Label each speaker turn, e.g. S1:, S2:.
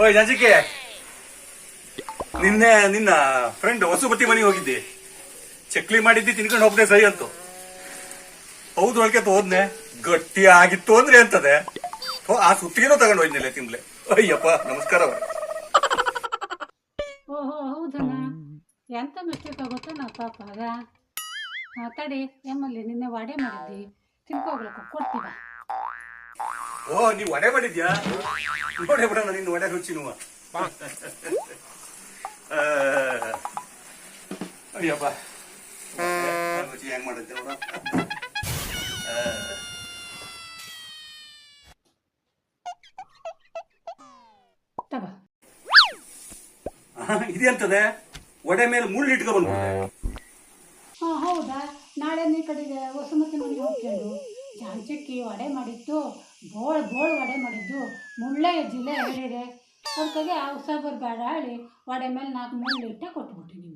S1: ಓಯ್, ಜಾಜಿಕೆ. ನಿನ್ನೆ ನಿನ್ನ ಫ್ರೆಂಡ್ ಹೊಸಬತಿ ಮನೆಗೆ ಹೋಗಿದ್ದಿ. ಚಕ್ಲಿ ಮಾಡಿದ್ದಿ, ತಿನ್ಕೊಂಡು ಹೋಗ್ದೆ ಸರಿ ಅಂತು. ಹೌದು ಒಳಗೆ ಹೋದ್ನೆ. ಗಟ್ಟಿ ಆಗಿತ್ತು ಅಂದ್ರೆ ಅಂತದೆ ಆ ಸುತ್ತಿಗೆನೂ ತಗೊಂಡು ಹೋಯ್ನಲ್ಲೇ ತಿನ್ಲೆ ಅಯ್ಯಪ್ಪ, ನಮಸ್ಕಾರ
S2: ಓಹೋ, ಹೌದಣ್ಣ. ಎಂತ ಮಿಸ್ಟೇಕ್ ಆಗುತ್ತೋ ನಾ ಪಾಪ ಮಾತಾಡಿ, ಎಮ್ಮಲ್ಲಿ ನಿನ್ನೆ ವಾಡೆ ಮಾಡಿದ್ದಿ. ತಿನ್ಕೋಗ್ಲಿಕ್ಕೆ ಕೊಡ್ತೀವ?
S1: ಓ ನೀವ್ ವಡೆ ಮಾಡಿದ್ಯಾ? ನೋಡೆ ಬಿಡೋಣ ನಿನ್ನ ವಡೆ ರುಚಿ ನೋವ. ಅಯ್ಯಪ್ಪ. ರುಚಿ ಹೆಂಗ್ ಮಾಡುತ್ತೆ ನೋಡ. ಇದೆಂತದೆ ವಡೆ ಮೇಲೆ ಮುಳ್ಳು ಇಟ್ಕೊ ಬಂದ್ಬಿಟ್ಟೆ
S2: ಹಾಂ ಹೌದಾ? ನಾಳೆ ನೀ ಕಡೆಗೆ ವಸುಮತಿ ಮನೆಗೆ ಹೋಗ್ಕೊಂಡು ಜಾಂಚಕ್ಕಿ ವಡೆ ಮಾಡಿದ್ದು, ಬೋಳ್ ಬೋಳ್ ವಡೆ ಮಾಡಿದ್ದು ಮುಳ್ಳೆ ಜಿಲ್ಲೆ ಹೇಳಿದೆ ಅದಕ್ಕಾಗಿ ಆ ಉಸಾಬರ್ ಬೇಡ ಹೇಳಿ ವಡೆ ಮೇಲೆ ನಾಲ್ಕು ಮುಳ್ಳು ಇಟ್ಟೆ ಕೊಟ್ಬಿಟ್ಟಿನಿ